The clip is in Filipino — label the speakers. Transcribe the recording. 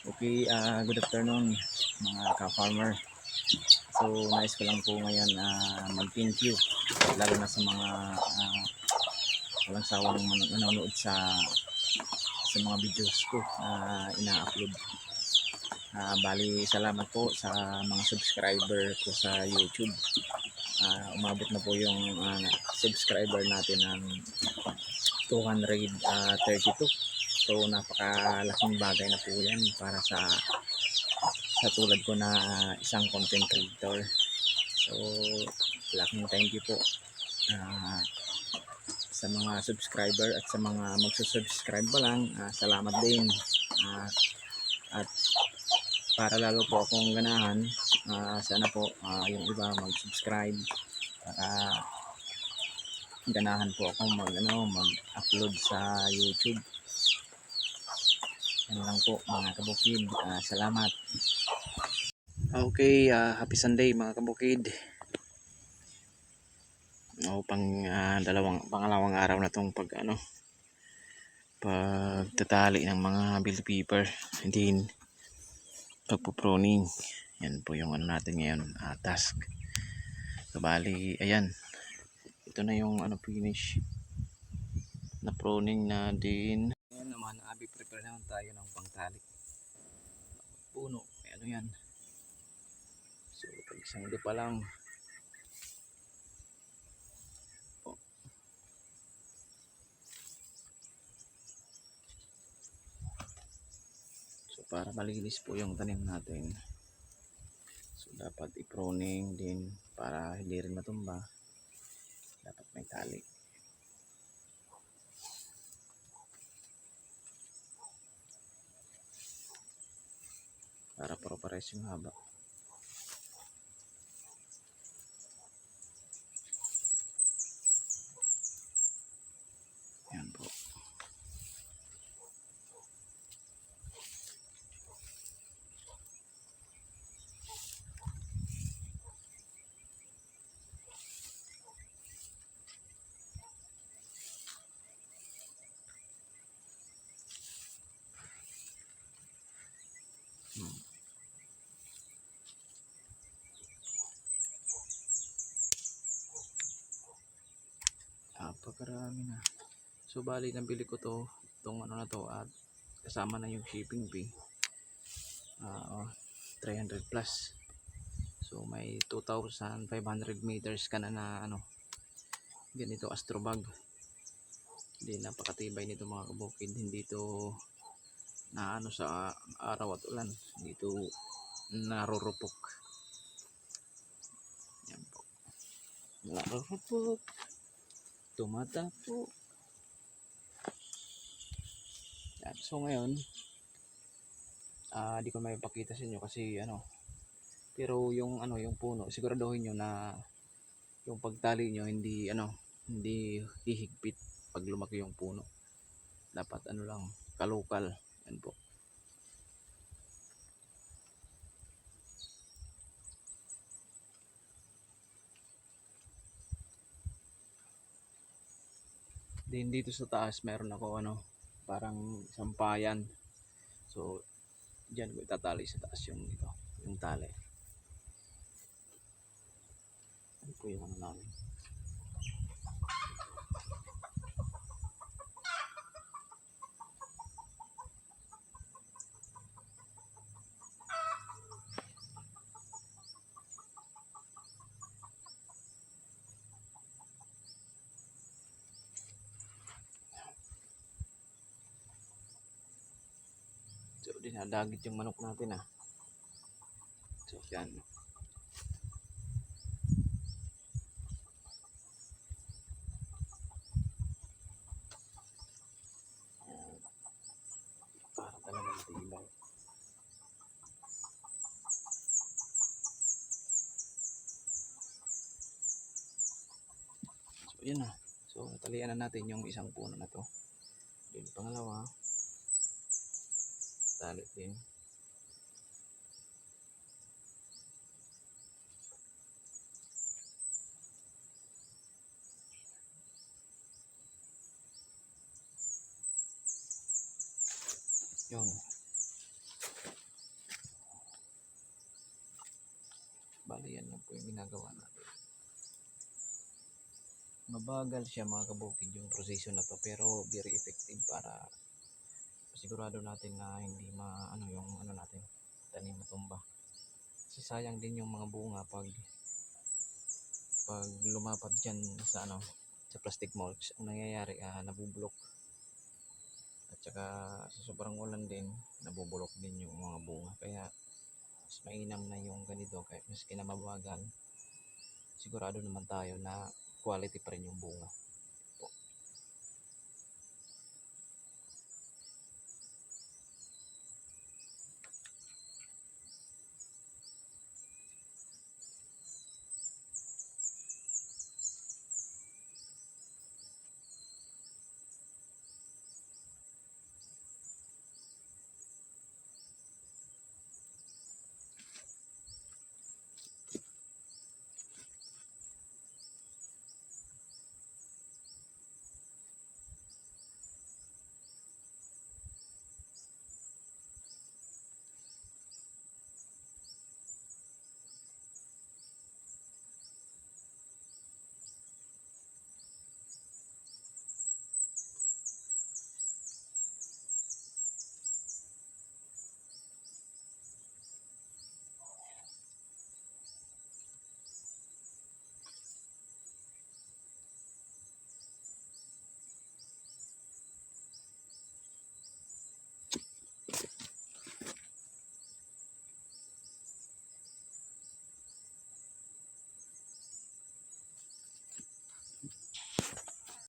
Speaker 1: Okay, ah good afternoon mga ka-farmer. So, nais ko lang po ngayon na mag-thank you lalo na sa mga ah, walang sawang nanonood sa sa mga videos ko na ina-upload. Ah, bali, salamat po sa mga subscriber ko sa YouTube. Ah, umabot na po yung ah, subscriber natin ng 232. So napakalaking bagay na po yan para sa sa tulad ko na isang content creator. So laking thank you po ah, sa mga subscriber at sa mga magsusubscribe pa lang. ah, salamat din. Ah, at para lalo po akong ganahan, ah, sana po ah, yung iba mag-subscribe para ganahan po akong mag, ano, mag-upload sa YouTube. Yan lang po mga kabukid. Ah, salamat. Okay, ah, happy Sunday mga kabukid. O pang ah, dalawang pangalawang araw na tong pag ano pagtatali ng mga bill paper. Hindi pagpo-pruning. Yan po yung ano natin ngayon, ah, task. So, bali, ayan. Ito na yung ano finish na pruning na din. Ayan naman, abi prepare naman tayo pangtali. Puno, may ano yan. So, pag isang pa lang. Oh. Para malinis po yung tanim natin. So, dapat i-pruning din para hindi rin matumba. Dapat may tali. Para pare-pares yung haba. Yan po. Hmm. Napakarami na. So bali nabili ko to, itong ano na to at kasama na yung shipping fee. Ah, 300 plus. So may 2,500 meters ka na na ano ganito astrobag. Hindi napakatibay nito mga kabukid. Hindi to na ano sa araw at ulan. Hindi to narurupok. Yan po. Narurupok tumatapo. Yan. So ngayon, ah di ko may pakita sa inyo kasi ano, pero yung ano, yung puno, siguraduhin nyo na yung pagtali nyo hindi ano, hindi hihigpit pag lumaki yung puno. Dapat ano lang, kalukal. Yan po. Then dito sa taas meron ako ano, parang sampayan. So diyan ko itatali sa taas yung ito, yung tali. Ano po yung ano namin? So dinadagit yung manok natin ah. So yan. Para talaga matibay. So yun na. So talian na natin yung isang puno na to. Then pangalawa, tali din. Yun. Bali yan lang po yung ginagawa natin. Mabagal siya mga kabukid yung proseso na to pero very effective para sigurado natin na hindi ma ano yung ano natin tanim matumba. Kasi sayang din yung mga bunga pag pag lumapad dyan sa ano sa plastic mulch. Ang nangyayari ah, nabubulok at saka sa sobrang ulan din nabubulok din yung mga bunga. Kaya mas mainam na yung ganito kahit maski na mabagal sigurado naman tayo na quality pa rin yung bunga